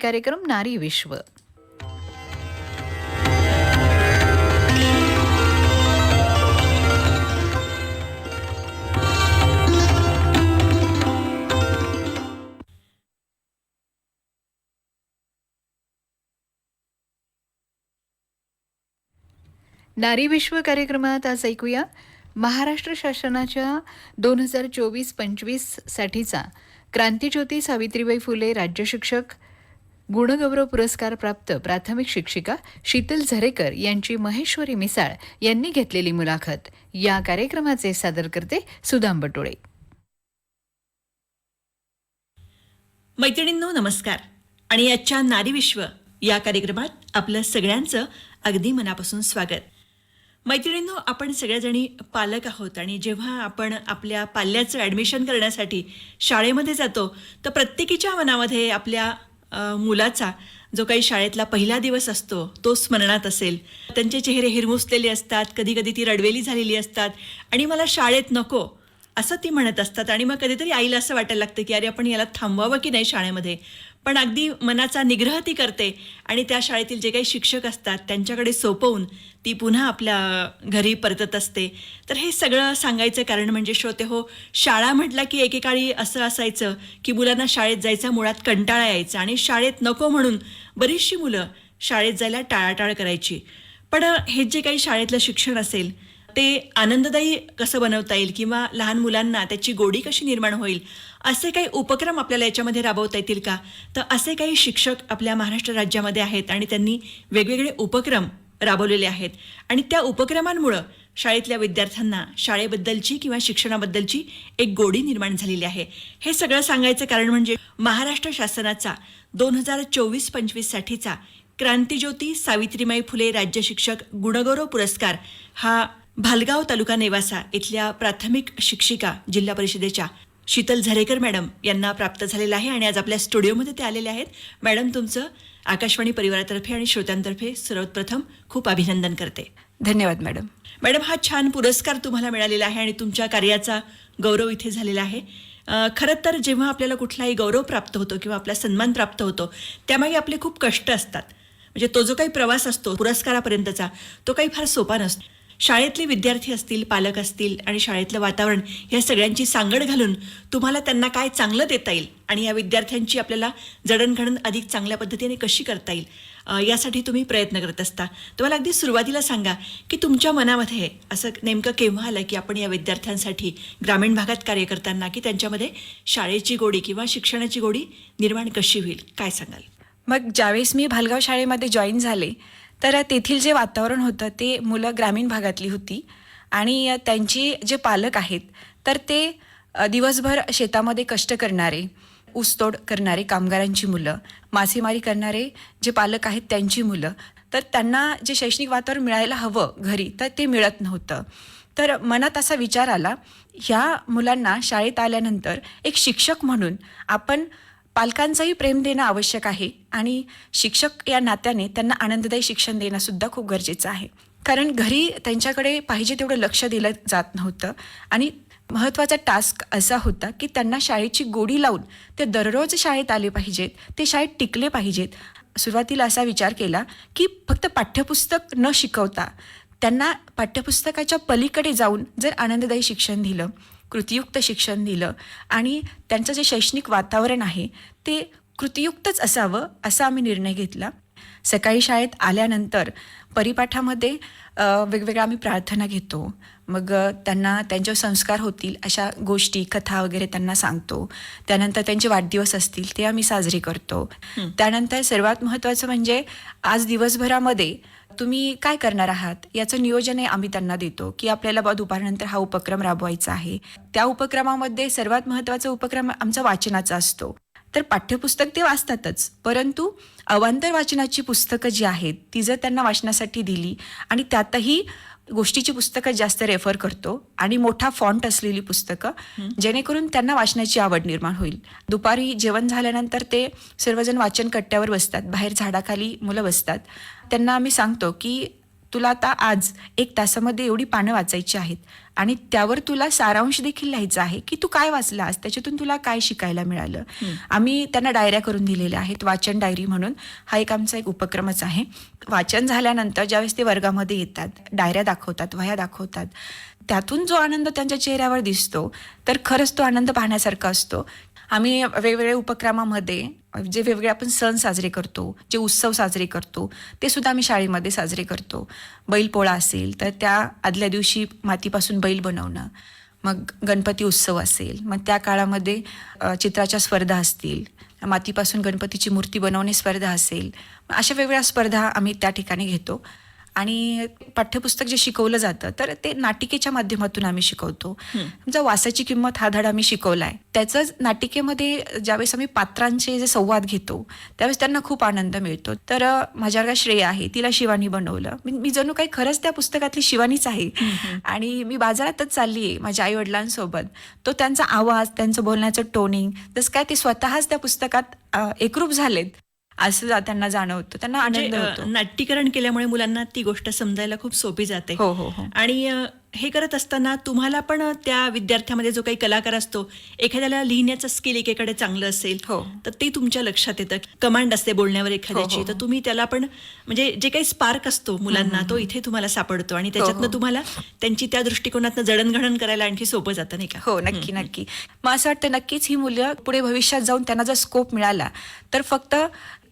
कार्यक्रम नारी विश्व. नारी विश्व कार्यक्रमात आज ऐकूया महाराष्ट्र शासनाच्या दोन हजार चोवीस पंचवीस साठीचा क्रांतीज्योती सावित्रीबाई फुले राज्य शिक्षक गुणगौरव पुरस्कार प्राप्त प्राथमिक शिक्षिका शीतल झरेकर यांची महेश्वरी मिसाळ यांनी घेतलेली मुलाखत. या कार्यक्रमाचे सादर करते सुदाम बटोळे. मैत्रिणींनो नमस्कार. आणि आजच्या नारी विश्व या कार्यक्रमात आपलं सगळ्यांचं अगदी मनापासून स्वागत. मैत्रिणींनो आपण सगळ्याजणी पालक आहोत आणि जेव्हा आपण आपल्या पाल्याचं ॲडमिशन करण्यासाठी शाळेमध्ये जातो तर प्रत्येकीच्या मनामध्ये आपल्या मुलाचा जो काही शाळेतला पहिला दिवस असतो तो स्मरणात असेल. त्यांचे चेहरे हिरमुसलेले असतात कधी कधी ती रडवेली झालेली असतात. आणि मला शाळेत नको असं ती म्हणत असतात. आणि मग कधीतरी आईला असं वाटायला लागतं की अरे आपण याला थांबवावं की नाही शाळेमध्ये? पण अगदी मनाचा निग्रह ती करते. आणि त्या शाळेतील जे काही शिक्षक असतात त्यांच्याकडे सोपवून ती पुन्हा आपल्या घरी परतत असते. तर हे सगळं सांगायचं कारण म्हणजे श्रोते हो शाळा म्हटलं की एकेकाळी असं असायचं की मुलांना शाळेत जायचा मुळात कंटाळा यायचा आणि शाळेत नको म्हणून बरीचशी मुलं शाळेत जायला टाळाटाळ करायची. पण हे जे काही शाळेतलं शिक्षण असेल ते आनंददायी कसं बनवता येईल किंवा लहान मुलांना त्याची गोडी कशी निर्माण होईल असे काही उपक्रम आपल्याला याच्यामध्ये राबवता येतील का? तर असे काही शिक्षक आपल्या महाराष्ट्र राज्यामध्ये आहेत आणि त्यांनी वेगवेगळे उपक्रम राबवलेले आहेत. आणि त्या उपक्रमांमुळं शाळेतल्या विद्यार्थ्यांना शाळेबद्दलची किंवा शिक्षणाबद्दलची एक गोडी निर्माण झालेली आहे. हे सगळं सांगायचं कारण म्हणजे महाराष्ट्र शासनाचा दोन हजार चोवीस पंचवीससाठीचा क्रांतीज्योती सावित्रीमाई फुले राज्य शिक्षक गुणगौरव पुरस्कार हा भालगाव तालुका नेवासा इथल्या प्राथमिक शिक्षिका जिल्हा परिषदेच्या शीतल झरेकर मॅडम यांना प्राप्त झालेला आहे आणि आज आपल्या स्टुडिओमध्ये ते आलेले आहेत. मॅडम तुमचं आकाशवाणी परिवारातर्फे आणि श्रोत्यांतर्फे सर्वप्रथम खूप अभिनंदन करते. धन्यवाद मॅडम. मॅडम हा छान पुरस्कार तुम्हाला मिळालेला आहे आणि तुमच्या कार्याचा गौरव इथे झालेला आहे. खरं तर जेव्हा आपल्याला कुठलाही गौरव प्राप्त होतो किंवा आपला सन्मान प्राप्त होतो त्यामागे आपले खूप कष्ट असतात. म्हणजे तो जो काही प्रवास असतो पुरस्कारापर्यंतचा तो काही फार सोपा नसतो. शाळेतले विद्यार्थी असतील पालक असतील आणि शाळेतलं वातावरण या सगळ्यांची सांगड घालून तुम्हाला त्यांना काय चांगलं देता येईल आणि या विद्यार्थ्यांची आपल्याला जडणघडण अधिक चांगल्या पद्धतीने कशी करता येईल यासाठी तुम्ही प्रयत्न करत असता. तुम्हाला अगदी सुरुवातीला सांगा की तुमच्या मनामध्ये असं नेमकं केव्हा आलं की आपण या विद्यार्थ्यांसाठी ग्रामीण भागात कार्य करताना की त्यांच्यामध्ये शाळेची गोडी किंवा शिक्षणाची गोडी निर्माण कशी होईल काय सांगाल? मग ज्यावेळेस मी भालगाव शाळेमध्ये जॉईन झाले तर तेथील जे वातावरण होतं ते मुलं ग्रामीण भागातली होती. आणि त्यांची जे पालक आहेत तर ते दिवसभर शेतामध्ये कष्ट करणारे ऊसतोड करणारे कामगारांची मुलं मासेमारी करणारे जे पालक आहेत त्यांची मुलं. तर त्यांना जे शैक्षणिक वातावरण मिळायला हवं घरी तर ते मिळत नव्हतं. तर मनात असा विचार आला ह्या मुलांना शाळेत आल्यानंतर एक शिक्षक म्हणून आपण पालकांचंही प्रेम देणं आवश्यक आहे आणि शिक्षक या नात्याने त्यांना आनंददायी शिक्षण देणं सुद्धा खूप गरजेचं आहे. कारण घरी त्यांच्याकडे पाहिजे तेवढं लक्ष दिलं जात नव्हतं आणि महत्त्वाचा टास्क असा होता की त्यांना शाळेची गोडी लावून ते दररोज शाळेत आले पाहिजेत ते शाळेत टिकले पाहिजेत. सुरुवातीला असा विचार केला की फक्त पाठ्यपुस्तक न शिकवता त्यांना पाठ्यपुस्तकाच्या पलीकडे जाऊन जर आनंददायी शिक्षण दिलं कृतियुक्त शिक्षण दिलं. आणि त्यांचं जे शैक्षणिक वातावरण आहे ते कृतियुक्तच असावं असा आम्ही निर्णय घेतला. सकाळी शाळेत आल्यानंतर परिपाठामध्ये वेगवेगळ्या आम्ही प्रार्थना घेतो. मग त्यांना त्यांच्यावर संस्कार होतील अशा गोष्टी कथा वगैरे त्यांना सांगतो. त्यानंतर त्यांचे वाढदिवस असतील ते आम्ही साजरे करतो. त्यानंतर सर्वात महत्त्वाचं म्हणजे आज दिवसभरामध्ये तुम्ही काय करणार आहात? याचं नियोजनही आम्ही त्यांना देतो की आपल्याला बा दुपारनंतर हा उपक्रम राबवायचा आहे. त्या उपक्रमामध्ये सर्वात महत्त्वाचा उपक्रम आमचा वाचनाचा असतो. तर पाठ्यपुस्तक ते वाचतातच परंतु अवांतर वाचनाची पुस्तकं जी आहेत ती जर त्यांना वाचनासाठी दिली आणि त्यातही गोष्टीची पुस्तकं जास्त रेफर करतो आणि मोठा फॉन्ट असलेली पुस्तकं जेणेकरून त्यांना वाचण्याची आवड निर्माण होईल. दुपारी जेवण झाल्यानंतर ते सर्वजण वाचन कट्ट्यावर बसतात बाहेर झाडाखाली मुलं बसतात. त्यांना आम्ही सांगतो की तुला आता आज एक तासामध्ये एवढी पानं वाचायची आहेत. आणि त्यावर तुला सारांश देखील लिहायचा आहे की तू काय वाचलास त्याच्यातून तुला काय शिकायला मिळालं. आम्ही त्यांना डायऱ्या करून दिलेल्या आहेत वाचन डायरी म्हणून. हा एक आमचा एक उपक्रमच आहे. वाचन झाल्यानंतर ज्यावेळेस ते वर्गामध्ये येतात डायऱ्या दाखवतात वह्या दाखवतात त्यातून जो आनंद त्यांच्या चेहऱ्यावर दिसतो तर खरंच तो आनंद पाहण्यासारखा असतो. आम्ही वेगवेगळ्या उपक्रमामध्ये जे वेगवेगळे आपण सण साजरे करतो जे उत्सव साजरे करतो ते सुद्धा आम्ही शाळेमध्ये साजरे करतो. बैलपोळा असेल तर त्या आदल्या दिवशी मातीपासून बैल बनवणं. मग गणपती उत्सव असेल मग त्या काळामध्ये चित्राच्या स्पर्धा असतील. मातीपासून गणपतीची मूर्ती बनवणे स्पर्धा असेल. अशा वेगवेगळ्या स्पर्धा आम्ही त्या ठिकाणी घेतो. आणि पाठ्यपुस्तक जे शिकवलं जातं तर ते नाटिकेच्या माध्यमातून आम्ही शिकवतो. समजा वासाची किंमत हा धडा आम्ही शिकवलाय. त्याच नाटिकेमध्ये ज्यावेळेस आम्ही पात्रांचे जे संवाद घेतो त्यावेळेस त्यांना खूप आनंद मिळतो. तर माझ्या वर्गात श्रेया आहे तिला शिवानी बनवलं. मी मी जणू काही खरंच त्या पुस्तकातली शिवानीच आहे. आणि मी बाजारातच चालली आहे माझ्या आई वडिलांसोबत तो त्यांचा आवाज त्यांचं बोलण्याचं टोनिंग जसं काय ते स्वतःच त्या पुस्तकात एकरूप झालेत. असं त्यांना जाणवतं त्यांना आनंद म्हणजे अ, होतो नाट्यीकरण केल्यामुळे मुलांना ती गोष्ट समजायला खूप सोपी जाते हो, हो, हो. आणि हे करत असताना तुम्हाला पण त्या विद्यार्थ्यामध्ये जो काही कलाकार असतो एखाद्याला लिहिण्याचं स्किल एकेकडे चांगलं असेल हो. तर ते तुमच्या लक्षात येतं कमांड असते बोलण्यावर एखाद्याची हो, हो. तर तुम्ही त्याला पण म्हणजे जे काही स्पार्क असतो मुलांना तो इथे तुम्हाला सापडतो आणि त्याच्यातनं हो. तुम्हाला त्यांची त्या दृष्टिकोनातनं जडणघडण करायला आणखी सोपं जातं नाही का हो नक्की नक्की मग असं वाटतं नक्कीच ही मुलं पुढे भविष्यात जाऊन त्यांना जर स्कोप मिळाला तर फक्त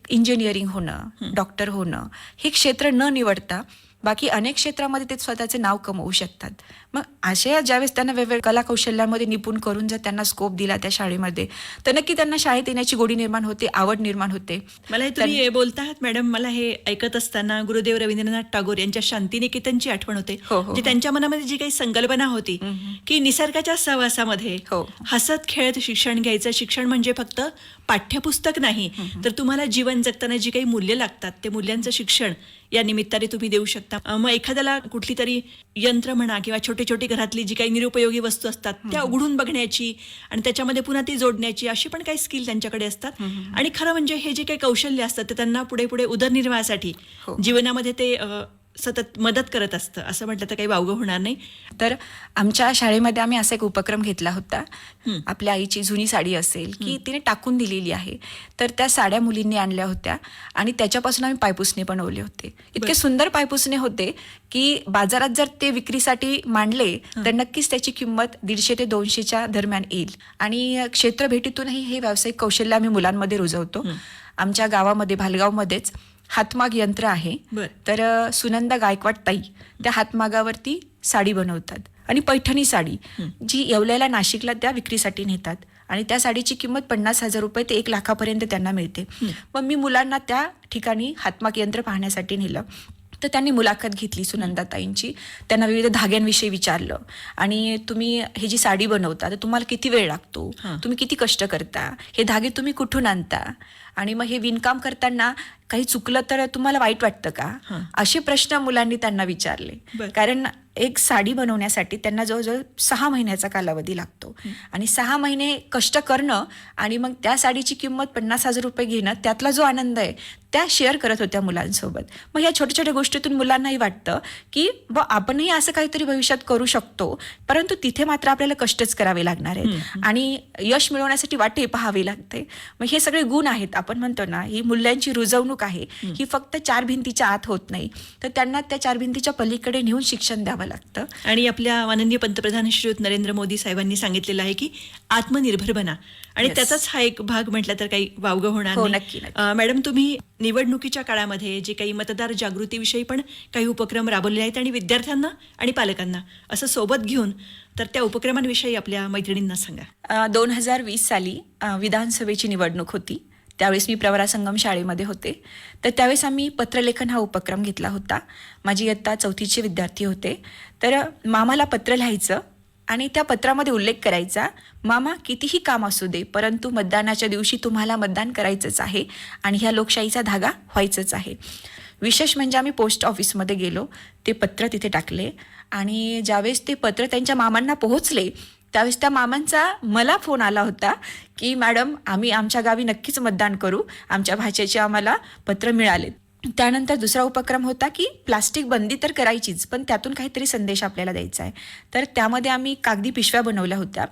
इंजिनिअरिंग होणं डॉक्टर होणं हे क्षेत्र न निवडता बाकी अनेक क्षेत्रामध्ये ते स्वतःचे नाव कमवू शकतात. मग अशा ज्यावेळेस त्यांना वेगवेगळ्या कला कौशल्यामध्ये निपुण करून जर त्यांना स्कोप दिला त्या शाळेमध्ये तर नक्की त्यांना शाळेत येण्याची गोडी निर्माण होते आवड निर्माण होते. मला हे तुम्ही बोलता आहात मॅडम मला हे ऐकत असताना गुरुदेव रवींद्रनाथ टागोर यांच्या शांतिनिकेतनची आठवण होते. म्हणजे. त्यांच्या मनामध्ये जी काही संकल्पना होती की निसर्गाच्या सहवासामध्ये. हसत खेळत शिक्षण घ्यायचं शिक्षण म्हणजे फक्त पाठ्यपुस्तक नाही तर तुम्हाला जीवन जगताना जी काही मूल्य लागतात ते मूल्यांचं शिक्षण या निमित्ताने तुम्ही देऊ शकता. अं, मग एखाद्याला कुठली तरी यंत्र म्हणा किंवा छोटी छोटी घरातली जी काही निरुपयोगी वस्तू असतात त्या उघडून बघण्याची आणि त्याच्यामध्ये पुन्हा ती जोडण्याची अशी पण काही स्किल त्यांच्याकडे असतात. आणि खरं म्हणजे हे जे काही कौशल्य असतं ते त्यांना पुढे पुढे उदरनिर्वाहासाठी हो. जीवनामध्ये ते सतत मदत करत असतं. असं म्हटलं तर काही वावगं होणार नाही. तर आमच्या शाळेमध्ये आम्ही असा एक उपक्रम घेतला होता. आपल्या आईची जुनी साडी असेल की तिने टाकून दिलेली आहे. तर त्या साड्या मुलींनी आणल्या होत्या आणि त्याच्यापासून आम्ही पायपुसणे बनवले होते. इतके सुंदर पायपुसणे होते की बाजारात जर ते विक्रीसाठी मांडले तर नक्कीच त्याची किंमत दीडशे ते दोनशेच्या दरम्यान येईल. आणि क्षेत्र भेटीतूनही हे व्यावसायिक कौशल्य आम्ही मुलांमध्ये रुजवतो. आमच्या गावामध्ये भालगावमध्येच. हातमाग यंत्र आहे. तर सुनंदा गायकवाड ताई त्या हातमागावरती साडी बनवतात आणि पैठणी साडी जी येवल्याला नाशिकला त्या विक्रीसाठी नेतात आणि त्या साडीची किंमत पन्नास हजार रुपये ते एक लाखापर्यंत त्यांना मिळते. मग मी मुलांना त्या ठिकाणी हातमाग यंत्र पाहण्यासाठी नेलं. तर त्यांनी मुलाखत घेतली सुनंदाताईंची. त्यांना विविध धाग्यांविषयी विचारलं आणि तुम्ही ही जी साडी बनवता तर तुम्हाला किती वेळ लागतो. तुम्ही किती कष्ट करता? हे धागे तुम्ही कुठून आणता? आणि मग हे विणकाम करताना काही चुकलं तर तुम्हाला वाईट वाटतं का. असे प्रश्न मुलांनी त्यांना विचारले. कारण एक साडी बनवण्यासाठी त्यांना जवळजवळ सहा महिन्याचा कालावधी लागतो. आणि सहा महिने कष्ट करणं आणि मग त्या साडीची किंमत पन्नास हजार रुपये घेणं त्यातला जो आनंद आहे त्या शेअर करत होत्या मुलांसोबत. मग ह्या छोट्या छोट्या गोष्टीतून मुलांनाही वाटतं की ब आपणही असं काहीतरी भविष्यात करू शकतो. परंतु तिथे मात्र आपल्याला कष्टच करावे लागणार आहेत. आणि यश मिळवण्यासाठी वाटे पाहावे लागते. मग हे सगळे गुण आहेत. आपण म्हणतो ना ही मूल्यांची रुजवणूक आहे. ही. फक्त चार भिंतीच्या आत होत नाही. तर त्यांना त्या चार भिंतीच्या पलीकडे नेऊन शिक्षण द्यावं लागतं. आणि आपल्या माननीय पंतप्रधान श्रीयुत नरेंद्र मोदी साहेबांनी सांगितलेलं आहे की आत्मनिर्भर बना. आणि. त्याचाच हा एक भाग म्हटलं तर काही वावगं होणार हो, नक्की, मॅडम तुम्ही निवडणुकीच्या काळामध्ये जे काही मतदार जागृतीविषयी पण काही उपक्रम राबवलेले आहेत आणि विद्यार्थ्यांना आणि पालकांना असं सोबत घेऊन तर त्या उपक्रमांविषयी आपल्या मैत्रिणींना सांगा. दोन हजार वीस साली विधानसभेची निवडणूक होती. त्यावेळेस मी प्रवरा संगम शाळेमध्ये होते. तर त्यावेळेस आम्ही पत्रलेखन हा उपक्रम घेतला होता. माझी इयत्ता चौथीचे विद्यार्थी होते. तर मामाला पत्र लिहायचं आणि त्या पत्रामध्ये उल्लेख करायचा मामा कितीही काम असू दे परंतु मतदानाच्या दिवशी तुम्हाला मतदान करायचंच आहे आणि ह्या लोकशाहीचा धागा व्हायचंच आहे. विशेष म्हणजे आम्ही पोस्ट ऑफिसमध्ये गेलो. ते पत्र तिथे टाकले आणि ज्यावेळेस ते पत्र त्यांच्या मामांना पोहोचले त्यावेळेस त्या मामांचा मला फोन आला होता की मॅडम आम्ही आमच्या गावी नक्कीच मतदान करू. आमच्या भाषेचे आम्हाला पत्र मिळाले त्यानंतर दुसरा उपक्रम होता की प्लास्टिक बंदी तर करायचीच पण त्यातून काहीतरी संदेश आपल्याला द्यायचा आहे. तर त्यामध्ये आम्ही कागदी पिशव्या बनवल्या होत्या.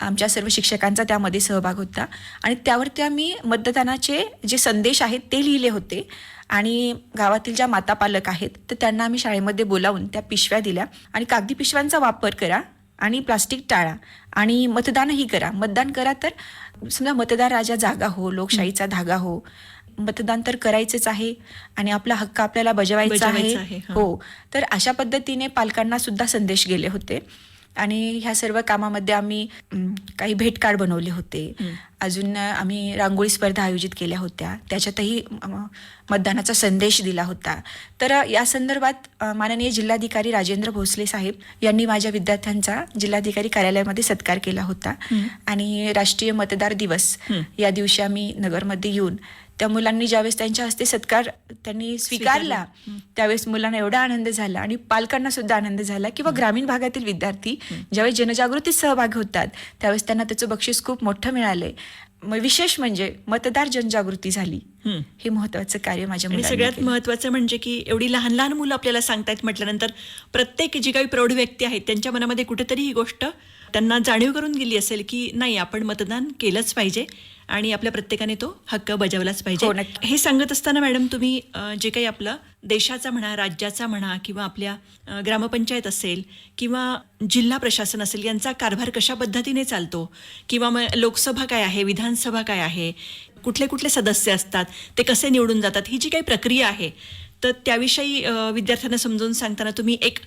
आमच्या सर्व शिक्षकांचा त्यामध्ये सहभाग होता. आणि त्यावरती आम्ही मतदानाचे जे संदेश आहेत ते लिहिले होते. आणि गावातील ज्या माता पालक आहेत तर त्यांना आम्ही शाळेमध्ये बोलावून त्या पिशव्या दिल्या. आणि कागदी पिशव्यांचा वापर करा. आणि प्लास्टिक टाळा आणि मतदानही करा. मतदान करा तर समजा मतदार राजा जागा हो लोकशाहीचा धागा हो. मतदान तर करायचंच आहे आणि आपला हक्क आपल्याला बजावायचा आहे. हो. तर अशा पद्धतीने पालकांना सुद्धा संदेश गेले होते. आणि ह्या सर्व कामामध्ये आम्ही काही भेट कार्ड बनवले होते. अजून आम्ही रांगोळी स्पर्धा आयोजित केल्या होत्या. त्याच्यातही मतदानाचा संदेश दिला होता. तर या संदर्भात माननीय जिल्हाधिकारी राजेंद्र भोसले साहेब यांनी माझ्या विद्यार्थ्यांचा जिल्हाधिकारी कार्यालयामध्ये सत्कार केला होता. आणि राष्ट्रीय मतदार दिवस. या दिवशी आम्ही नगरमध्ये येऊन त्या मुलांनी ज्यावेळेस त्यांच्या हस्ते सत्कार त्यांनी स्वीकारला. त्यावेळेस मुलांना एवढा आनंद झाला आणि पालकांना सुद्धा आनंद झाला किंवा ग्रामीण भागातील विद्यार्थी ज्यावेळेस जनजागृतीत सहभागी होतात त्यावेळेस त्यांना त्याचं बक्षीस खूप मोठं मिळालंय. विशेष म्हणजे मतदार जनजागृती झाली. हं. महत्वाचं कार्य माझ्या सगळ्यात. महत्वाचं म्हणजे की एवढी लहान लहान मुलं आपल्याला सांगतायत म्हटल्यानंतर प्रत्येक जी काही प्रौढ व्यक्ती आहेत त्यांच्या मनामध्ये कुठेतरी ही गोष्ट त्यांना जाणीव करून गेली असेल की नाही आपण मतदान केलंच पाहिजे आणि आपल्या प्रत्येकाने तो हक्क बजावलाच हो, पाहिजे नक्की. हे सांगत असताना मॅडम तुम्ही जे काही आपलं देशाचा म्हणा राज्याचा म्हणा किंवा आपल्या ग्रामपंचायत असेल किंवा जिल्हा प्रशासन असेल यांचा कारभार कशा पद्धतीने चालतो किंवा मग लोकसभा काय आहे विधानसभा काय आहे कुठले कुठले सदस्य असतात ते कसे निवडून जातात ही जी काही प्रक्रिया आहे तर त्याविषयी विद्यार्थ्यांना समजावून सांगताना तुम्ही एक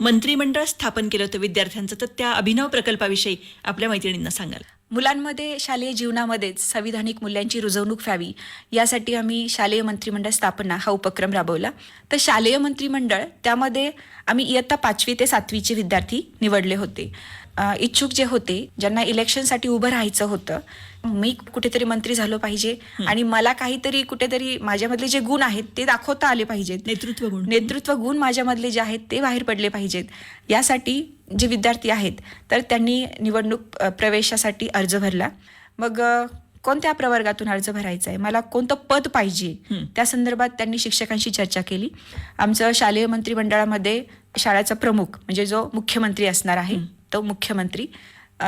मंत्रिमंडळ स्थापन केलं होतं विद्यार्थ्यांचं तर त्या अभिनव प्रकल्पाविषयी आपल्या मैत्रिणींना सांगाल. मुलांमध्ये शालेय जीवनामध्येच संविधानिक मूल्यांची रुजवणूक व्हावी यासाठी आम्ही शालेय मंत्रिमंडळ स्थापना हा उपक्रम राबवला. तर शालेय मंत्रिमंडळ त्यामध्ये आम्ही इयत्ता पाचवी ते सातवीचे विद्यार्थी निवडले होते. इच्छुक जे होते ज्यांना इलेक्शनसाठी उभं राहायचं होतं मी कुठेतरी मंत्री झालो पाहिजे आणि मला काहीतरी कुठेतरी माझ्यामधले जे गुण आहेत ते दाखवता आले पाहिजेत. नेतृत्व गुण. नेतृत्व गुण माझ्यामधले जे आहेत ते बाहेर पडले पाहिजेत. यासाठी जे विद्यार्थी आहेत तर त्यांनी निवडणूक प्रवेशासाठी अर्ज भरला. मग कोणत्या प्रवर्गातून अर्ज भरायचा आहे मला कोणतं पद पाहिजे. त्या संदर्भात त्यांनी शिक्षकांशी चर्चा केली. आमचं शालेय मंत्रिमंडळामध्ये शाळेचा प्रमुख म्हणजे जो मुख्यमंत्री असणार आहे तो मुख्यमंत्री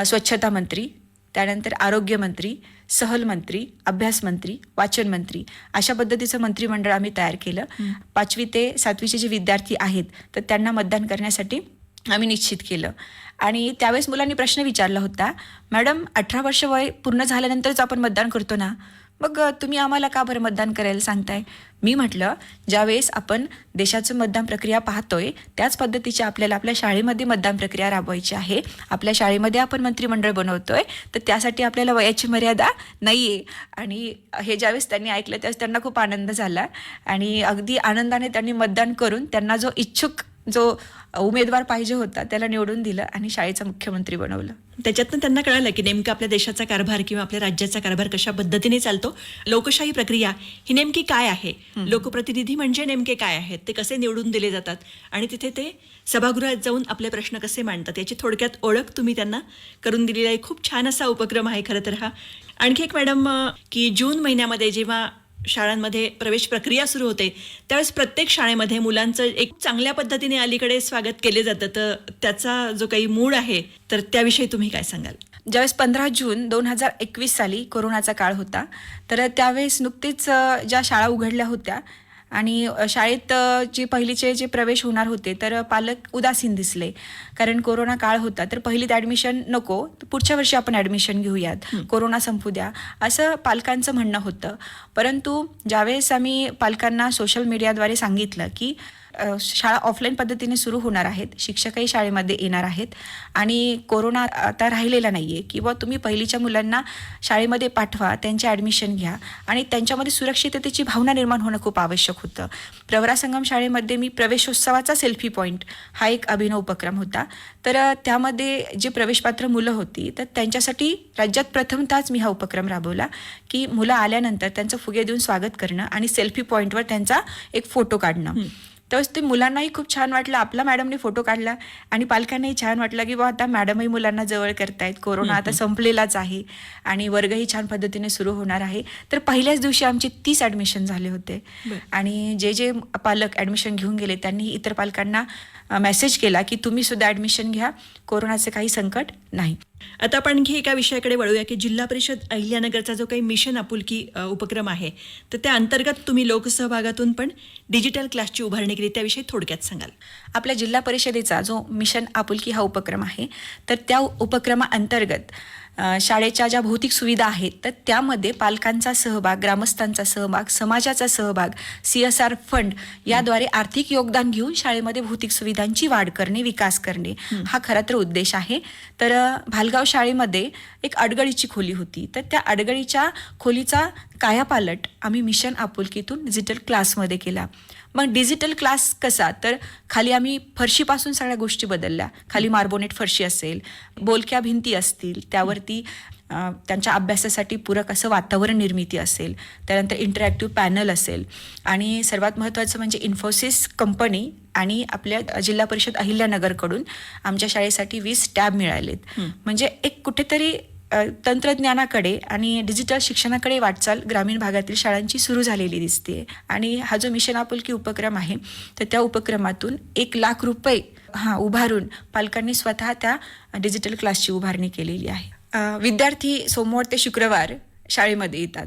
स्वच्छता मंत्री त्यानंतर आरोग्य मंत्री सहल मंत्री अभ्यास मंत्री वाचन मंत्री अशा पद्धतीचं मंत्रिमंडळ आम्ही तयार केलं. पाचवी ते सातवीचे जे विद्यार्थी आहेत तर त्यांना मतदान करण्यासाठी आम्ही निश्चित केलं. आणि त्यावेळेस मुलांनी प्रश्न विचारला होता मॅडम अठरा वर्ष वय पूर्ण झाल्यानंतरच आपण मतदान करतो ना? मग तुम्ही आम्हाला का बरं मतदान करायला सांगताय? मी म्हटलं ज्यावेळेस आपण देशाचं मतदान प्रक्रिया पाहतोय त्याच पद्धतीची आपल्याला आपल्या शाळेमध्ये मतदान प्रक्रिया राबवायची आहे. आपल्या शाळेमध्ये आपण मंत्रिमंडळ बनवतोय तर त्यासाठी आपल्याला वयाची मर्यादा नाही आहे आणि हे ज्यावेळेस त्यांनी ऐकलं त्यावेळेस त्यांना खूप आनंद झाला. आणि अगदी आनंदाने त्यांनी मतदान करून त्यांना जो इच्छुक जो उमेदवार पाहिजे होता त्याला निवडून दिलं आणि शाळेचा मुख्यमंत्री बनवलं. त्याच्यातनं त्यांना कळालं की नेमकं आपल्या देशाचा कारभार किंवा आपल्या राज्याचा कारभार कशा पद्धतीने चालतो लोकशाही प्रक्रिया ही नेमकी काय आहे? लोकप्रतिनिधी म्हणजे नेमके काय आहेत? ते कसे निवडून दिले जातात? आणि तिथे ते सभागृहात जाऊन आपले प्रश्न कसे मांडतात याची थोडक्यात ओळख तुम्ही त्यांना करून दिलेला आहे. खूप छान असा उपक्रम आहे खरं तर हा. आणखी एक मॅडम की जून महिन्यामध्ये जेव्हा शाळांमध्ये प्रवेश प्रक्रिया सुरू होते. त्यावेळेस प्रत्येक शाळेमध्ये मुलांचं एक चांगल्या पद्धतीने अलीकडे स्वागत केले जातं. तर त्याचा जो काही मूड आहे तर त्याविषयी तुम्ही काय सांगाल? ज्यावेळेस पंधरा जून दोन हजार एकवीस साली कोरोनाचा काळ होता तर त्यावेळेस नुकतीच ज्या शाळा उघडल्या होत्या आणि शाळेत जे पहिलीचे जे प्रवेश होणार होते तर पालक उदासीन दिसले. कारण कोरोना काळ होता तर पहिलीत ॲडमिशन नको पुढच्या वर्षी आपण ॲडमिशन घेऊयात. कोरोना संपू द्या. असं पालकांचं म्हणणं होतं. परंतु ज्यावेळेस आम्ही पालकांना सोशल मीडियाद्वारे सांगितलं की शाळा ऑफलाईन पद्धतीने सुरू होणार आहेत. शिक्षकही शाळेमध्ये येणार आहेत. आणि कोरोना आता राहिलेला नाही आहे किंवा तुम्ही पहिलीच्या मुलांना शाळेमध्ये पाठवा त्यांचे ॲडमिशन घ्या आणि त्यांच्यामध्ये सुरक्षिततेची भावना निर्माण होणं खूप आवश्यक होतं. प्रवरा संगम शाळेमध्ये मी प्रवेशोत्सवाचा सेल्फी पॉईंट हा एक अभिनव उपक्रम होता. तर त्यामध्ये जे प्रवेशपात्र मुलं होती तर त्यांच्यासाठी राज्यात प्रथमतःच मी हा उपक्रम राबवला की मुलं आल्यानंतर त्यांचं फुगे देऊन स्वागत करणं आणि सेल्फी पॉईंटवर त्यांचा एक फोटो काढणं. तेव्हा ते मुलांनाही खूप छान वाटलं. आपला मॅडमने फोटो काढला आणि पालकांनाही छान वाटलं की बा आता मॅडमही मुलांना जवळ करतायत. कोरोना आता संपलेलाच आहे आणि वर्गही छान पद्धतीने सुरू होणार आहे. तर पहिल्याच दिवशी आमचे तीस ॲडमिशन झाले होते. आणि जे जे पालक ॲडमिशन घेऊन गेले त्यांनी इतर पालकांना मेसेज केला की तुम्ही सुद्धा ॲडमिशन घ्या. कोरोनाचं काही संकट नाही. आता आपण आणखी एका विषयाकडे वळूया की जिल्हा परिषद अहिल्यानगरचा जो काही मिशन आपुलकी उपक्रम आहे तर त्या अंतर्गत तुम्ही लोकसहभागातून पण डिजिटल क्लासची उभारणी केली त्याविषयी थोडक्यात सांगाल. आपल्या जिल्हा परिषदेचा जो मिशन आपुलकी हा उपक्रम आहे तर त्या उपक्रमाअंतर्गत शाळेच्या ज्या भौतिक सुविधा आहेत तर त्यामध्ये पालकांचा सहभाग ग्रामस्थांचा सहभाग समाजाचा सहभाग सी एस आर फंड याद्वारे आर्थिक योगदान घेऊन शाळेमध्ये भौतिक सुविधांची वाढ करणे विकास करणे हा. खरा तर उद्देश आहे. तर भालगाव शाळेमध्ये एक अडगळीची खोली होती. तर त्या अडगळीच्या खोलीचा कायापालट आम्ही मिशन आपुलकीतून डिजिटल क्लासमध्ये केला. मग डिजिटल क्लास कसा? तर खाली आम्ही फरशीपासून सगळ्या गोष्टी बदलल्या. खाली मार्बोनेट फरशी असेल बोलक्या भिंती असतील त्यावरती त्यांच्या अभ्यासासाठी पूरक असं वातावरण निर्मिती असेल त्यानंतर इंटरॅक्टिव्ह पॅनल असेल. आणि सर्वात महत्त्वाचं म्हणजे इन्फोसिस कंपनी आणि आपल्या जिल्हा परिषद अहिल्यानगरकडून आमच्या शाळेसाठी वीस टॅब मिळालेत. म्हणजे एक कुठेतरी तंत्रज्ञानाकडे आणि डिजिटल शिक्षणाकडे वाटचाल ग्रामीण भागातील शाळांची सुरू झालेली दिसते आणि हा जो मिशन आपुलकी उपक्रम आहे तर त्या उपक्रमातून एक लाख रुपये हा उभारून पालकांनी स्वतः त्या डिजिटल क्लासची उभारणी केलेली आहे. विद्यार्थी सोमवार ते शुक्रवार शाळेमध्ये येतात.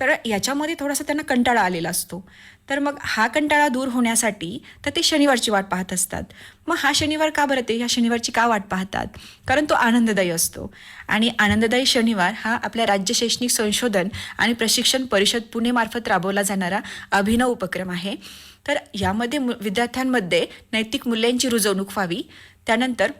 तर याच्यामध्ये थोडासा त्यांना कंटाळा आलेला असतो. तर मग हा कंटाळा दूर होण्यासाठी तर ते शनिवारची वाट पाहत असतात. मग हा शनिवार का बरं ते? ह्या शनिवारची का वाट पाहतात? कारण तो आनंददायी असतो. आणि आनंददायी शनिवार हा आपल्या राज्य शैक्षणिक संशोधन आणि प्रशिक्षण परिषद पुणेमार्फत राबवला जाणारा अभिनव उपक्रम आहे. तर यामध्ये मु विद्यार्थ्यांमध्ये नैतिक मूल्यांची रुजवणूक व्हावी. त्यानंतर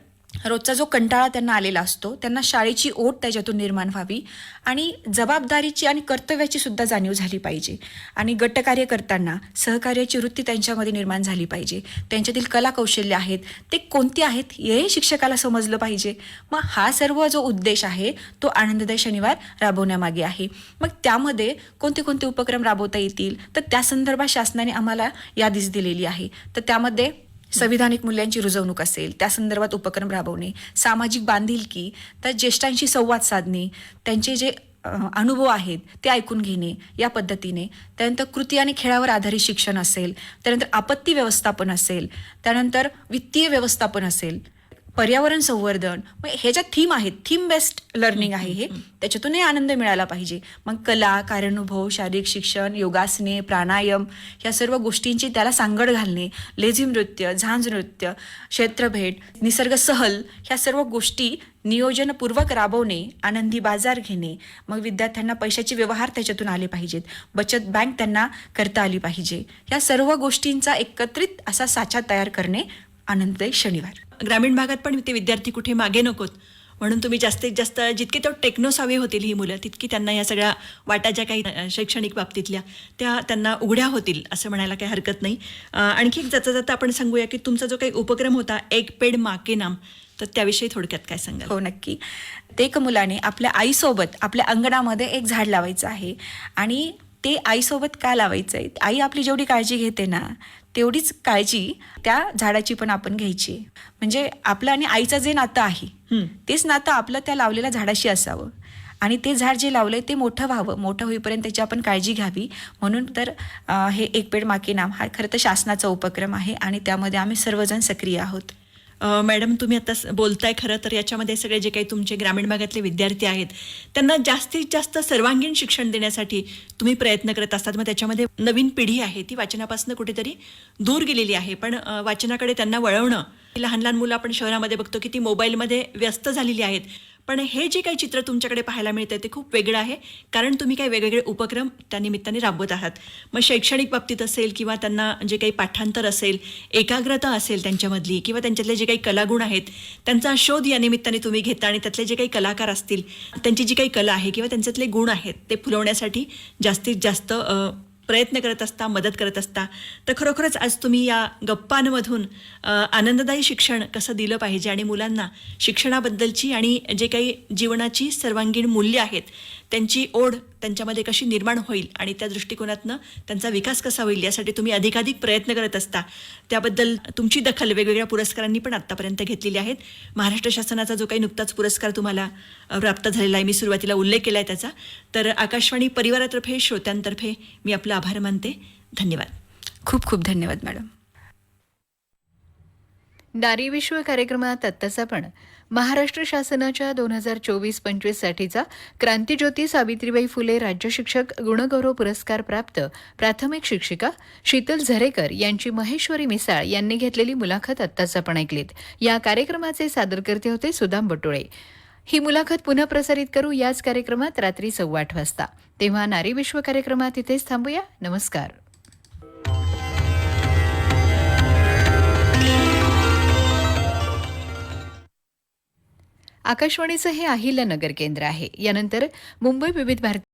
रोजचा जो कंटाळा त्यांना आलेला असतो त्यांना शाळेची ओढ त्याच्यातून निर्माण व्हावी आणि जबाबदारीची आणि कर्तव्याची सुद्धा जाणीव झाली पाहिजे. आणि गटकार्य करताना सहकार्याची वृत्ती त्यांच्यामध्ये निर्माण झाली पाहिजे. त्यांच्यातील कला कौशल्य आहेत ते कोणती आहेत हे शिक्षकाला समजलं पाहिजे. मग हा सर्व जो उद्देश आहे तो आनंददायी शनिवार राबवण्यामागे आहे. मग त्यामध्ये कोणते कोणते उपक्रम राबवता येतील? तर त्या संदर्भात शासनाने आम्हाला यादीच दिलेली आहे. तर त्यामध्ये संविधानिक मूल्यांची रुजवणूक असेल त्या संदर्भात उपक्रम राबवणे सामाजिक बांधिलकी तर ज्येष्ठांशी संवाद साधणे त्यांचे जे अनुभव आहेत ते ऐकून घेणे या पद्धतीने. त्यानंतर कृती आणि खेळावर आधारित शिक्षण असेल त्यानंतर आपत्ती व्यवस्थापन असेल त्यानंतर वित्तीय व्यवस्थापन असेल. पर्यावरण संवर्धन मग हे ज्या थीम आहेत थीम बेस्ड लर्निंग आहे हे त्याच्यातूनही आनंद मिळाला पाहिजे. मग कला कार्यानुभव शारीरिक शिक्षण योगासने प्राणायाम ह्या सर्व गोष्टींची त्याला सांगड घालणे लेझी नृत्य झांज नृत्य क्षेत्रभेट निसर्ग सहल ह्या सर्व गोष्टी नियोजनपूर्वक राबवणे आनंदी बाजार घेणे मग विद्यार्थ्यांना पैशाचे व्यवहार त्याच्यातून आले पाहिजेत. बचत बँक त्यांना करता आली पाहिजे. या सर्व गोष्टींचा एकत्रित असा साचा तयार करणे आनंददायी शनिवार. ग्रामीण भागात पण ते विद्यार्थी कुठे मागे नकोत. म्हणून तुम्ही जास्तीत जास्त जितके तो टेक्नोसावे होतील ही मुलं तितकी त्यांना या सगळ्या वाटा ज्या काही शैक्षणिक बाबतीतल्या त्या त्यांना उघड्या होतील असं म्हणायला काही हरकत नाही. आणखी एक जाता जाता आपण सांगूया की तुमचा जो काही उपक्रम होता एक पेड माके नाम तर त्याविषयी थोडक्यात काय सांगा हो नक्की. ते एक मुलाने आपल्या आईसोबत आपल्या अंगणामध्ये एक झाड लावायचं आहे. आणि ते आईसोबत का लावायचं आहे आई आपली जेवढी काळजी घेते ना तेवढीच काळजी त्या झाडाची पण आपण घ्यायची. म्हणजे आपलं आणि आईचं जे नातं आहे. तेच नातं आपलं त्या लावलेल्या झाडाशी असावं आणि ते झाड जे लावलंय ते मोठं व्हावं मोठं होईपर्यंत त्याची आपण काळजी घ्यावी म्हणून तर हे एक पेड माके नाम हा खरं तर शासनाचा उपक्रम आहे आणि त्यामध्ये आम्ही सर्वजण सक्रिय आहोत मॅडम तुम्ही आता स- बोलताय खरं तर याच्यामध्ये सगळे जे काही तुमचे ग्रामीण भागातले विद्यार्थी आहेत त्यांना जास्तीत जास्त सर्वांगीण शिक्षण देण्यासाठी तुम्ही प्रयत्न करत असतात. मग त्याच्यामध्ये नवीन पिढी आहे ती वाचनापासून कुठेतरी दूर गेलेली आहे. पण वाचनाकडे त्यांना वळवणं लहान लहान मुलं आपण शहरामध्ये बघतो की ती मोबाईलमध्ये व्यस्त झालेली आहेत. पण हे जे काही चित्र तुमच्याकडे पाहायला मिळतं ते खूप वेगळं आहे. कारण तुम्ही काही वेगवेगळे उपक्रम त्या निमित्ताने राबवत आहात. मग शैक्षणिक बाबतीत असेल किंवा त्यांना जे काही पाठांतर असेल एकाग्रता असेल त्यांच्यामधली किंवा त्यांच्यातले जे काही कलागुण आहेत त्यांचा शोध या निमित्ताने तुम्ही घेता आणि त्यातले जे काही कलाकार असतील त्यांची जी काही कला आहे किंवा त्यांच्यातले गुण आहेत ते फुलवण्यासाठी जास्तीत जास्त प्रयत्न करत असता मदत करत असता तर खरोखरच आज तुम्ही या गप्पांमधून आनंददायी शिक्षण कसं दिलं पाहिजे आणि मुलांना शिक्षणाबद्दलची आणि जे काही जीवनाची सर्वांगीण मूल्य आहेत त्यांची ओढ त्यांच्यामध्ये कशी निर्माण होईल आणि त्या दृष्टिकोनातनं त्यांचा विकास कसा होईल यासाठी तुम्ही अधिकाधिक प्रयत्न करत असता. त्याबद्दल तुमची दखल वेगवेगळ्या पुरस्कारांनी पण आत्तापर्यंत घेतलेली आहेत. महाराष्ट्र शासनाचा जो काही नुकताच पुरस्कार तुम्हाला प्राप्त झालेला आहे मी सुरुवातीला उल्लेख केला आहे त्याचा. तर आकाशवाणी परिवारातर्फे श्रोत्यांतर्फे मी आपला आभार मानते. धन्यवाद. खूप खूप धन्यवाद मॅडम. नारी विश्व कार्यक्रमात आत्ताचापण महाराष्ट्र शासनाच्या दोन हजार चोवीस पंचवीससाठीचा क्रांतीज्योती सावित्रीबाई फुले राज्य शिक्षक गुणगौरव पुरस्कार प्राप्त प्राथमिक शिक्षिका शीतल झरेकर यांची महेश्वरी मिसाळ यांनी घेतलेली मुलाखत आत्ताच आपण ऐकलीत. या कार्यक्रमाचे सादरकर्ते होते सुदाम बटोळे. ही मुलाखत पुन्हा प्रसारित करू याच कार्यक्रमात रात्री सव्वा आठ वाजता. तेव्हा नारी विश्व कार्यक्रमात इथेच थांबूया. नमस्कार. आकाशवाणीचं हे अहिल्यानगर केंद्र आहे. यानंतर मुंबई विविध भारती